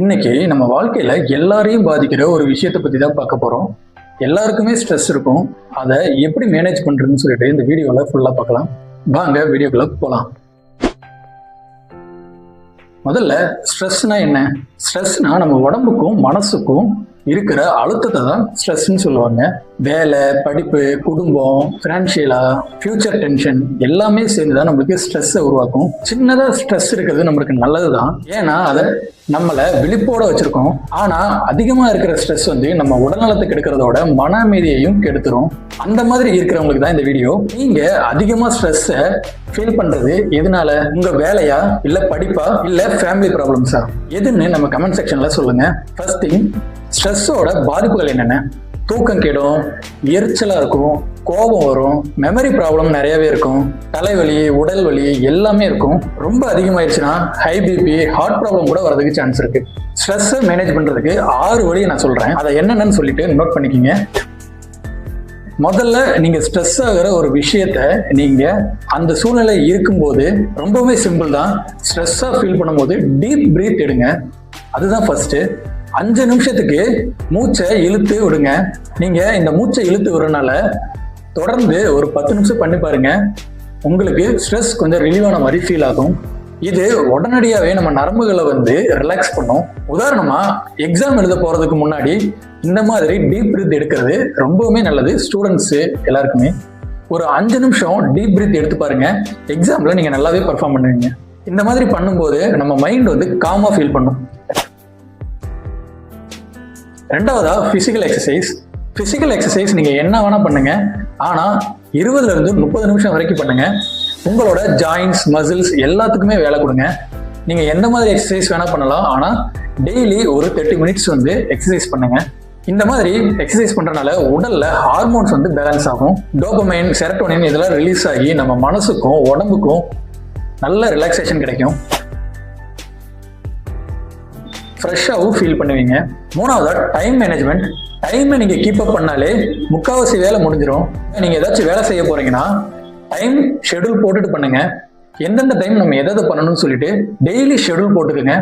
இன்னைக்கு நம்ம வாழ்க்கையில எல்லாரையும் பாதிக்கிற ஒரு விஷயத்தை பத்தி தான் பார்க்க போறோம். எல்லாருக்குமே ஸ்ட்ரெஸ் இருக்கும். அதை எப்படி மேனேஜ் பண்றதுன்னு சொல்லிட்டு இந்த வீடியோல ஃபுல்லா பார்க்கலாம். வாங்க வீடியோக்குள்ள போலாம். முதல்ல ஸ்ட்ரெஸ்னா என்ன? ஸ்ட்ரெஸ்னா நம்ம உடம்புக்கும் மனசுக்கும் இருக்கிற அழுத்தத்தை தான் ஸ்ட்ரெஸ்ன்னு சொல்லுவாங்க. வேலை படிப்பு குடும்பம் ஃபினான்ஷியலா ஃபியூச்சர் டென்ஷன் எல்லாமே சேர்ந்து தான் நம்மளுக்கு ஸ்ட்ரெஸ்ஸை உருவாக்கும். சின்னதா ஸ்ட்ரெஸ் இருக்கிறது நம்மளுக்கு நல்லது தான் ஏன்னா அதை நம்மளை விழிப்போட வச்சிருக்கோம். ஆனா அதிகமா இருக்கிற ஸ்ட்ரெஸ் வந்து நம்ம உடல்நலத்தை கெடுக்கிறதோட மன அமைதியையும் கெடுத்துரும். அந்த மாதிரி இருக்கிறவங்களுக்கு தான் இந்த வீடியோ நீங்க அதிகமா ஸ்ட்ரெஸ்ஸை ஃபீல் பண்றது எதனால? உங்க வேலையா? இல்ல படிப்பா? இல்ல ஃபேமிலி ப்ராப்ளம்ஸா எதுன்னு நம்ம கமெண்ட் செக்ஷன்ல சொல்லுங்க. ஃபர்ஸ்ட் திங் ஸ்ட்ரெஸ்ஸோட பாதிப்புகள் என்னென்ன? தூக்கம் கெடும் எரிச்சலா இருக்கும் கோபம் வரும் மெமரி ப்ராப்ளம் நிறையவே இருக்கும் தலைவலி உடல் வலி எல்லாமே இருக்கும். ரொம்ப அதிகமாயிருச்சுன்னா ஹை பிபி ஹார்ட் ப்ராப்ளம் கூட வரதுக்கு சான்ஸ் இருக்கு. ஸ்ட்ரெஸ்ஸை மேனேஜ் பண்றதுக்கு ஆறு வழியை நான் சொல்றேன். அதை என்னென்னு சொல்லிட்டு நோட் பண்ணிக்கிங்க. முதல்ல நீங்க ஸ்ட்ரெஸ் ஆகிற ஒரு விஷயத்த நீங்க அந்த சூழ்நிலை இருக்கும்போது ரொம்பவே சிம்பிள் தான். ஸ்ட்ரெஸ்ஸா ஃபீல் பண்ணும்போது டீப் பிரீத் எடுங்க. அதுதான் ஃபர்ஸ்ட் அஞ்சு நிமிஷத்துக்கு மூச்சை இழுத்து விடுங்க. நீங்க இந்த மூச்சை இழுத்து விடுறனால தொடர்ந்து ஒரு பத்து நிமிஷம் பண்ணி பாருங்க. உங்களுக்கு ஸ்ட்ரெஸ் கொஞ்சம் ரிலீவான மாதிரி ஃபீல் ஆகும். இது உடனடியாகவே நம்ம நரம்புகளை வந்து ரிலாக்ஸ் பண்ணும். உதாரணமா எக்ஸாம் எழுத போறதுக்கு முன்னாடி இந்த மாதிரி டீப் பிரீத் எடுக்கிறது ரொம்பவுமே நல்லது. ஸ்டூடெண்ட்ஸு எல்லாருக்குமே. ஒரு அஞ்சு நிமிஷம் டீப் பிரீத் எடுத்து பாருங்க. எக்ஸாம்ல நீங்க நல்லாவே பர்ஃபார்ம் பண்ணுவீங்க. இந்த மாதிரி பண்ணும்போது நம்ம மைண்ட் வந்து காமா ஃபீல் பண்ணும். ரெண்டாவதா ஃபிசிக்கல் எக்ஸசைஸ் ஃபிசிக்கல் எக்ஸசைஸ் நீங்கள் என்ன வேணால் பண்ணுங்க. ஆனால் இருபதுலேருந்து முப்பது நிமிஷம் வரைக்கும் பண்ணுங்க. உங்களோட ஜாயின்ஸ் மசில்ஸ் எல்லாத்துக்குமே வேலை கொடுங்க. நீங்கள் எந்த மாதிரி எக்ஸசைஸ் வேணால் பண்ணலாம். ஆனால் டெய்லி ஒரு தேர்ட்டி மினிட்ஸ் வந்து எக்ஸசைஸ் பண்ணுங்க. இந்த மாதிரி எக்ஸசைஸ் பண்ணுறனால உடலில் ஹார்மோன்ஸ் வந்து பேலன்ஸ் ஆகும். டோபமைன் செரட்டோனின் இதெல்லாம் ரிலீஸ் ஆகி நம்ம மனசுக்கும் உடம்புக்கும் நல்ல ரிலாக்ஸேஷன் கிடைக்கும். ஃப்ரெஷ்ஷாகவும் ஃபீல் பண்ணுவீங்க. மூணாவதாக டைம் மேனேஜ்மெண்ட் டைமை நீங்கள் கீப் அப் பண்ணாலே முக்கால்வாசி வேலை முடிஞ்சிடும் நீங்கள் ஏதாச்சும் வேலை செய்ய போகிறீங்கன்னா டைம் ஷெடியூல் போட்டுட்டு பண்ணுங்க. எந்தெந்த டைம் நம்ம எதை பண்ணணும்னு சொல்லிட்டு டெய்லி ஷெடியூல் போட்டுக்கோங்க.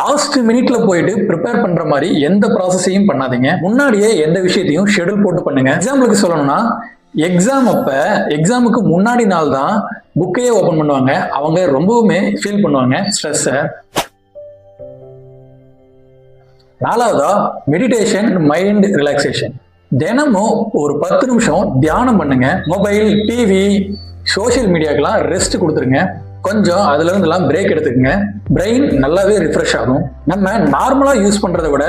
லாஸ்ட் மினிட்ல போயிட்டு ப்ரிப்பேர் பண்ற மாதிரி எந்த ப்ராசஸையும் பண்ணாதீங்க. முன்னாடியே எந்த விஷயத்தையும் ஷெடியூல் போட்டு பண்ணுங்க. எக்ஸாம்பிளுக்கு சொல்லணும்னா எக்ஸாம் அப்ப எக்ஸாமுக்கு முன்னாடி நாள் தான் புக்கையே ஓபன் பண்ணுவாங்க. அவங்க ரொம்பவுமே ஃபீல் பண்ணுவாங்க. ஸ்ட்ரெஸ்ஸை நாலாவதா மெடிடேஷன் மைண்ட் ரிலாக்ஸேஷன் தினமும் ஒரு பத்து நிமிஷம் தியானம் பண்ணுங்க. மொபைல் டிவி சோஷியல் மீடியாக்கெல்லாம் ரெஸ்ட் கொடுத்துருங்க. கொஞ்சம் அதுல இருந்தெல்லாம் பிரேக் எடுத்துக்கங்க. பிரெயின் நல்லாவே ரிஃப்ரெஷ் ஆகும். நம்ம நார்மலா யூஸ் பண்றதை விட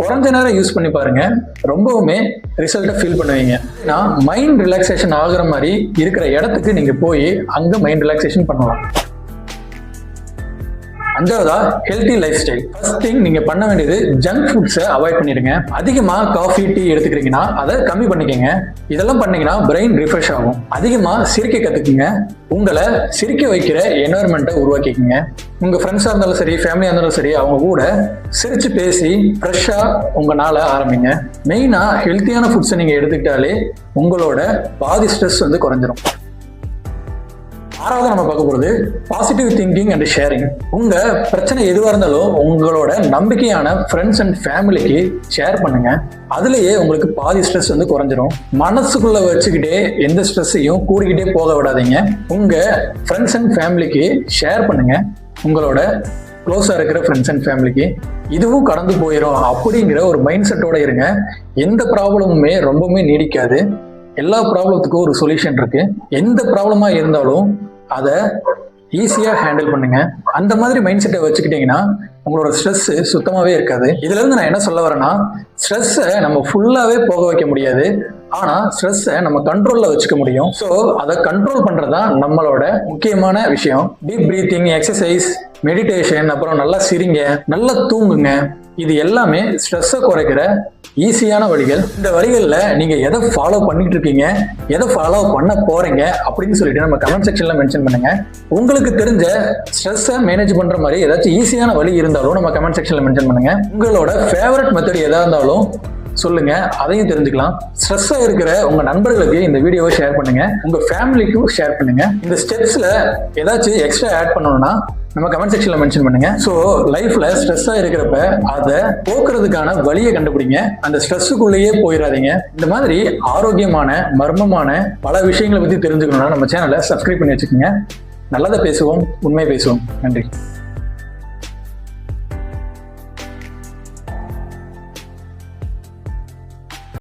குறைஞ்ச நேரம் யூஸ் பண்ணி பாருங்க. ரொம்பவுமே ரிசல்ட்டை ஃபீல் பண்ணுவீங்க. ஏன்னா மைண்ட் ரிலாக்ஸேஷன் ஆகுற மாதிரி இருக்கிற இடத்துக்கு நீங்க போய் அங்க மைண்ட் ரிலாக்ஸேஷன் பண்ணலாம். அஞ்சாவதா? Healthy life style first thing நீங்க பண்ண வேண்டியது ஜங்க் ஃபுட்ஸை அவாய்ட் பண்ணிடுங்க. அதிகமா காஃபி டீ எடுத்துக்கிறீங்கன்னா அதை கம்மி பண்ணிக்கங்க. இதெல்லாம் பண்ணீங்கன்னா பிரெயின் ரிஃப்ரெஷ் ஆகும். அதிகமா சிரிக்க கத்துக்குங்க. உங்களை சிரிக்க வைக்கிற என்வரன்மெண்ட்டை உருவாக்கிக்கோங்க. உங்க ஃப்ரெண்ட்ஸாக இருந்தாலும் சரி ஃபேமிலியாக இருந்தாலும் சரி அவங்க கூட சிரிச்சு பேசி ஃப்ரெஷ்ஷாக உங்க நாளை ஆரம்பிங்க. மெயினாக ஹெல்த்தியான ஃபுட்ஸை நீங்கள் எடுத்துக்கிட்டாலே உங்களோட பாதி ஸ்ட்ரெஸ் வந்து குறைஞ்சிரும். ஆறாவது நம்ம பார்க்க போகிறது பாசிட்டிவ் திங்கிங் அண்ட் ஷேரிங் உங்க பிரச்சனை எதுவாக இருந்தாலும் உங்களோட நம்பிக்கையான ஃப்ரெண்ட்ஸ் அண்ட் ஃபேமிலிக்கு ஷேர் பண்ணுங்க. அதுலயே உங்களுக்கு பாதி ஸ்ட்ரெஸ் வந்து குறைஞ்சிரும். மனசுக்குள்ள வச்சுக்கிட்டே எந்த ஸ்ட்ரெஸ்ஸையும் கூடிக்கிட்டே போக விடாதீங்க. உங்க ஃப்ரெண்ட்ஸ் அண்ட் ஃபேமிலிக்கு ஷேர் பண்ணுங்க. உங்களோட க்ளோஸாக இருக்கிற ஃப்ரெண்ட்ஸ் அண்ட் ஃபேமிலிக்கு இதுவும் கடந்து போயிடும் அப்படிங்கிற ஒரு மைண்ட் செட்டோட இருங்க. எந்த ப்ராப்ளமுமே ரொம்பவுமே நீடிக்காது. எல்லா ப்ராப்ளத்துக்கும் ஒரு சொல்யூஷன் இருக்கு. எந்த ப்ராப்ளமா இருந்தாலும் அதை ஈஸியாக ஹேண்டில் பண்ணுங்க. அந்த மாதிரி மைண்ட் செட்டை வச்சுக்கிட்டீங்கன்னா உங்களோட ஸ்ட்ரெஸ் சுத்தமாகவே இருக்காது. இதுல இருந்து நான் என்ன சொல்ல வரேன்னா ஸ்ட்ரெஸ்ஸை நம்ம ஃபுல்லாகவே போக வைக்க முடியாது. ஆனால் ஸ்ட்ரெஸ்ஸை நம்ம கண்ட்ரோலில் வச்சுக்க முடியும். ஸோ அதை கண்ட்ரோல் பண்ணுறது தான் நம்மளோட முக்கியமான விஷயம். டீப் பிரீத்திங் எக்ஸசைஸ் மெடிடேஷன் அப்புறம் நல்லா சிரிங்க நல்லா தூங்குங்க. இது எல்லாமே ஸ்ட்ரெஸ்ஸை குறைக்கிற ஈஸியான வழிகள். இந்த வழிகளில் நீங்கள் எதை ஃபாலோ பண்ணிட்டு இருக்கீங்க எதை ஃபாலோ பண்ண போறீங்க அப்படின்னு சொல்லிட்டு நம்ம கமெண்ட் செக்ஷன்ல மென்ஷன் பண்ணுங்க. உங்களுக்கு தெரிஞ்ச ஸ்ட்ரெஸ்ஸை மேனேஜ் பண்ற மாதிரி ஏதாச்சும் ஈஸியான வழி இருந்தால் இருந்தாலும் நம்ம கமெண்ட் செக்ஷன்ல மென்ஷன் பண்ணுங்க. உங்களோட ஃபேவரட் மெத்தட் எதா இருந்தாலும் சொல்லுங்க. அதையும் தெரிஞ்சுக்கலாம். ஸ்ட்ரெஸ்ஸாக இருக்கிற உங்க நண்பர்களுக்கு இந்த வீடியோவை ஷேர் பண்ணுங்க. உங்க ஃபேமிலிக்கும் ஷேர் பண்ணுங்க. இந்த ஸ்டெப்ஸ்ல ஏதாச்சும் எக்ஸ்ட்ரா ஆட் பண்ணணும்னா நம்ம கமெண்ட் செக்ஷன்ல மென்ஷன் பண்ணுங்க. ஸோ லைஃப்ல ஸ்ட்ரெஸ்ஸா இருக்கிறப்ப அதை போக்குறதுக்கான வழியை கண்டுபிடிங்க. அந்த ஸ்ட்ரெஸ்ஸுக்குள்ளேயே போயிடாதீங்க இந்த மாதிரி ஆரோக்கியமான மர்மமான பல விஷயங்களை பத்தி தெரிஞ்சுக்கணும்னா நம்ம சேனலை சப்ஸ்கிரைப் பண்ணி வச்சுக்கோங்க. நல்லதை பேசுவோம் உண்மை பேசுவோம். நன்றி.